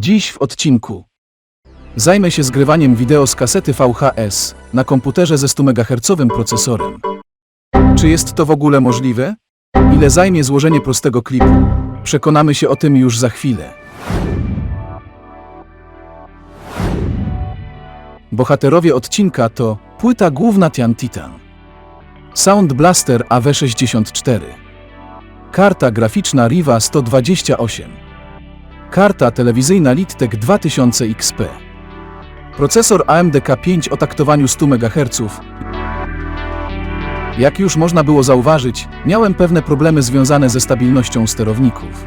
Dziś w odcinku zajmę się zgrywaniem wideo z kasety VHS na komputerze ze 100 MHz procesorem. Czy jest to w ogóle możliwe? Ile zajmie złożenie prostego klipu? Przekonamy się o tym już za chwilę. Bohaterowie odcinka to płyta główna Tian Titan, Sound Blaster AW64, karta graficzna Riva 128, karta telewizyjna Littek 2000 XP, procesor AMD K5 o taktowaniu 100 MHz. Jak już można było zauważyć, miałem pewne problemy związane ze stabilnością sterowników.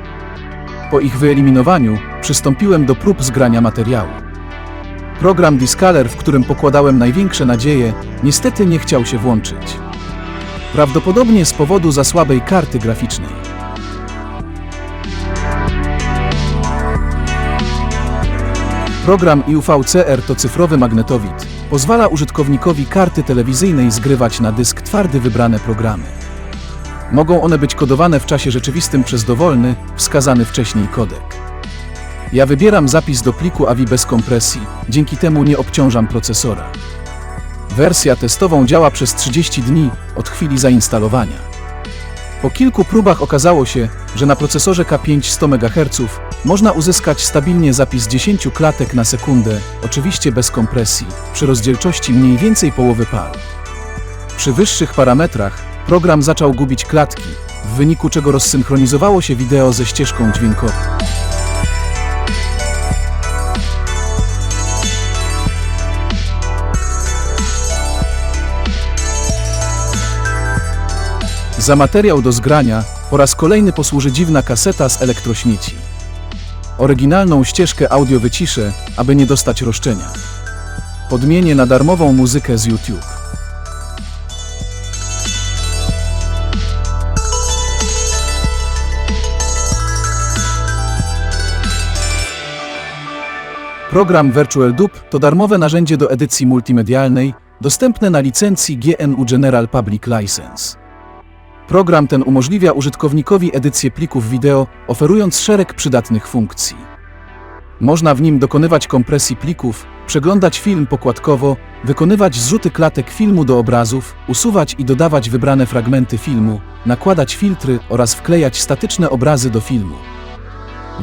Po ich wyeliminowaniu przystąpiłem do prób zgrania materiału. Program Discaler, w którym pokładałem największe nadzieje, niestety nie chciał się włączyć. Prawdopodobnie z powodu za słabej karty graficznej. Program IUVCR to cyfrowy magnetowid. Pozwala użytkownikowi karty telewizyjnej zgrywać na dysk twardy wybrane programy. Mogą one być kodowane w czasie rzeczywistym przez dowolny, wskazany wcześniej kodek. Ja wybieram zapis do pliku AVI bez kompresji, dzięki temu nie obciążam procesora. Wersja testową działa przez 30 dni od chwili zainstalowania. Po kilku próbach okazało się, że na procesorze K5 100 MHz można uzyskać stabilnie zapis 10 klatek na sekundę, oczywiście bez kompresji, przy rozdzielczości mniej więcej połowy PAL. Przy wyższych parametrach program zaczął gubić klatki, w wyniku czego rozsynchronizowało się wideo ze ścieżką dźwiękową. Za materiał do zgrania po raz kolejny posłuży dziwna kaseta z elektrośmieci. Oryginalną ścieżkę audio wyciszę, aby nie dostać roszczenia. Podmienię na darmową muzykę z YouTube. Program Virtual Dub to darmowe narzędzie do edycji multimedialnej, dostępne na licencji GNU General Public License. Program ten umożliwia użytkownikowi edycję plików wideo, oferując szereg przydatnych funkcji. Można w nim dokonywać kompresji plików, przeglądać film pokładkowo, wykonywać zrzuty klatek filmu do obrazów, usuwać i dodawać wybrane fragmenty filmu, nakładać filtry oraz wklejać statyczne obrazy do filmu.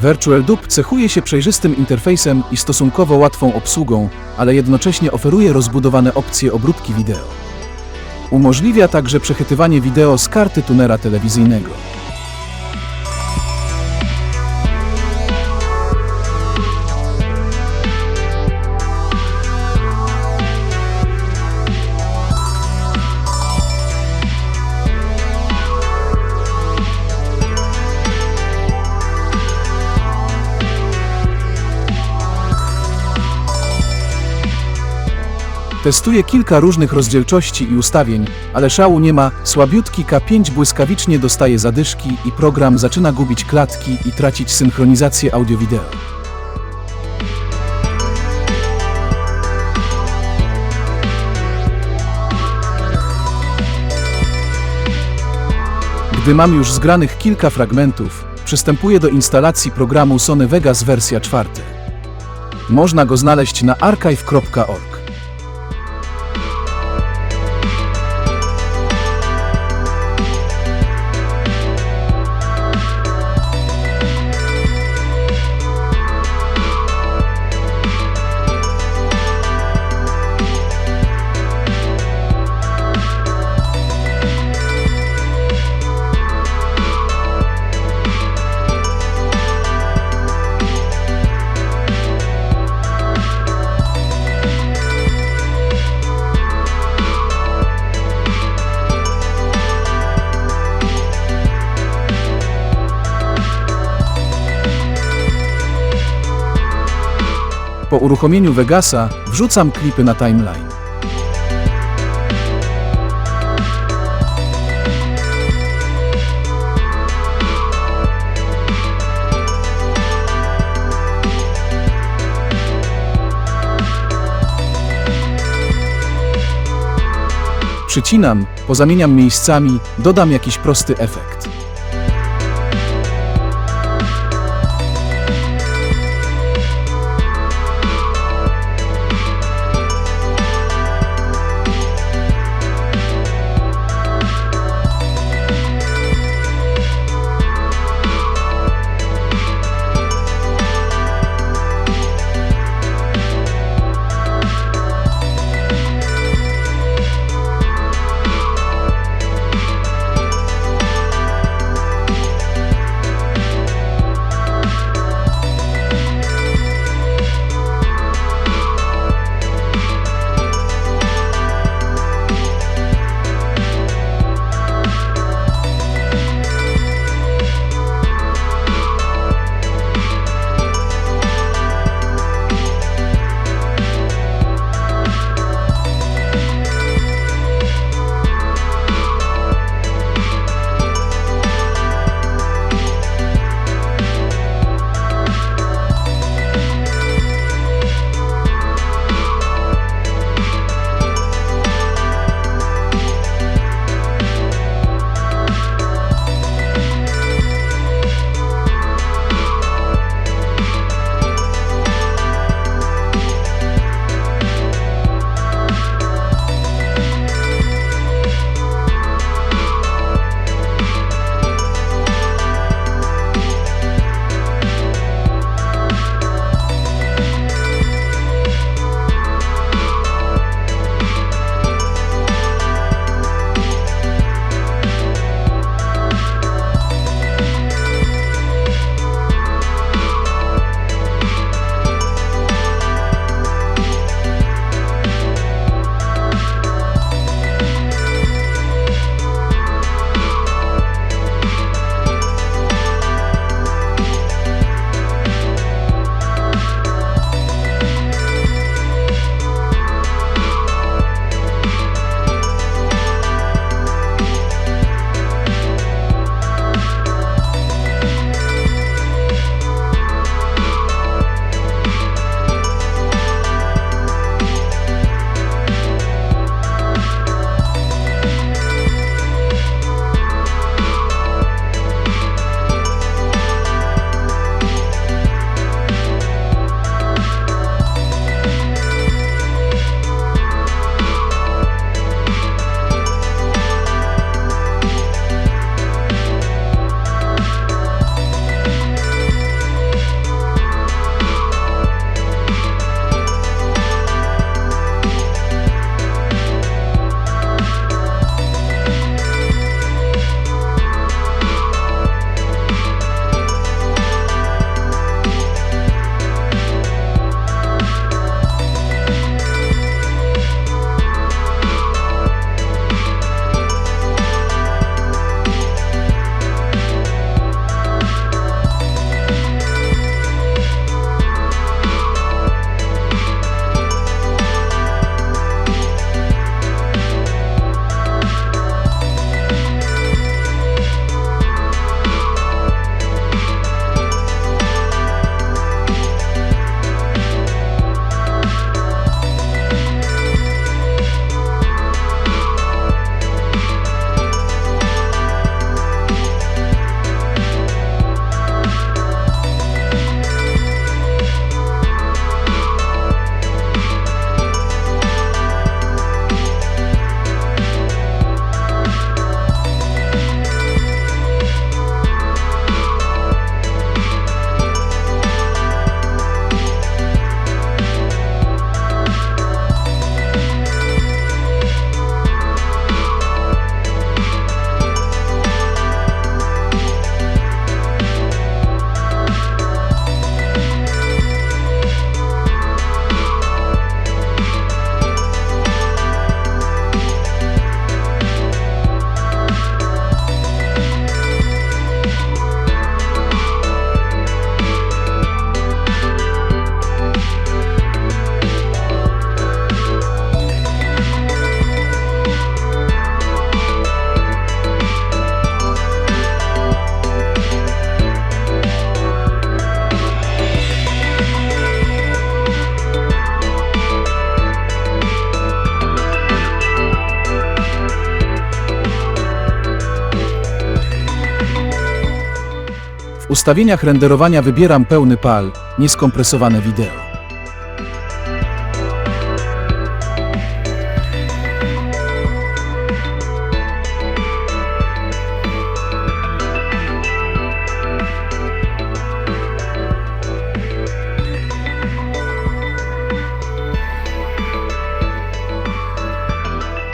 Virtual Dub cechuje się przejrzystym interfejsem i stosunkowo łatwą obsługą, ale jednocześnie oferuje rozbudowane opcje obróbki wideo. Umożliwia także przechytywanie wideo z karty tunera telewizyjnego. Testuję kilka różnych rozdzielczości i ustawień, ale szału nie ma, słabiutki K5 błyskawicznie dostaje zadyszki i program zaczyna gubić klatki i tracić synchronizację audio-wideo. Gdy mam już zgranych kilka fragmentów, przystępuję do instalacji programu Sony Vegas wersja czwarta. Można go znaleźć na archive.org. Po uruchomieniu Vegasa wrzucam klipy na timeline. Przycinam, pozamieniam miejscami, dodam jakiś prosty efekt. Ustawieniach renderowania wybieram pełny PAL, nieskompresowane wideo.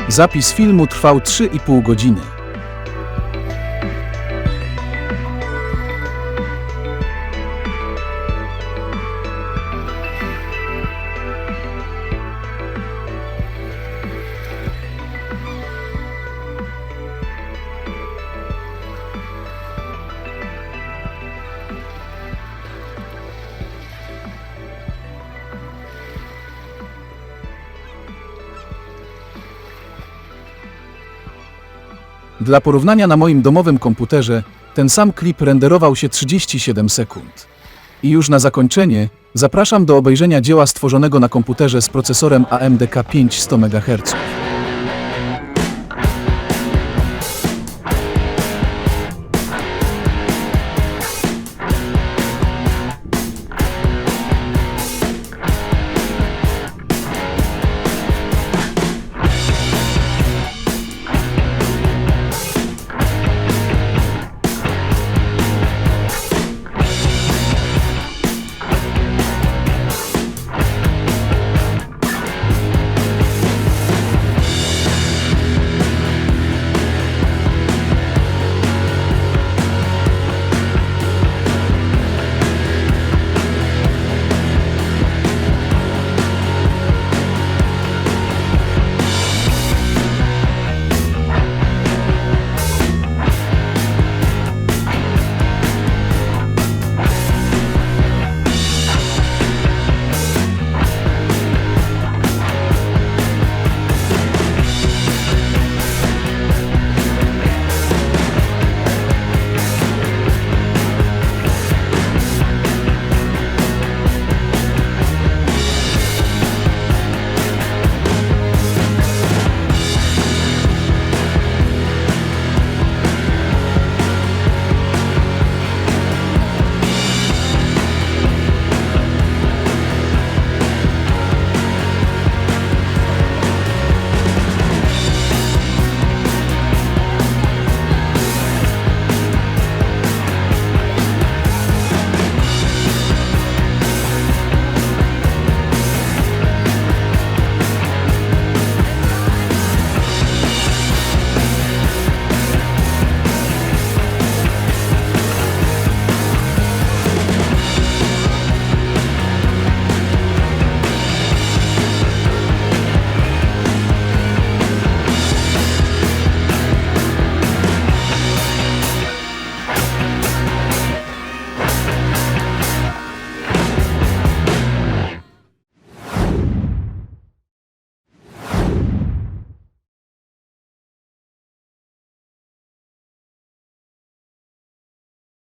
Zapis filmu trwał 3,5 godziny. Dla porównania na moim domowym komputerze ten sam klip renderował się 37 sekund. I już na zakończenie zapraszam do obejrzenia dzieła stworzonego na komputerze z procesorem AMD K5 100 MHz.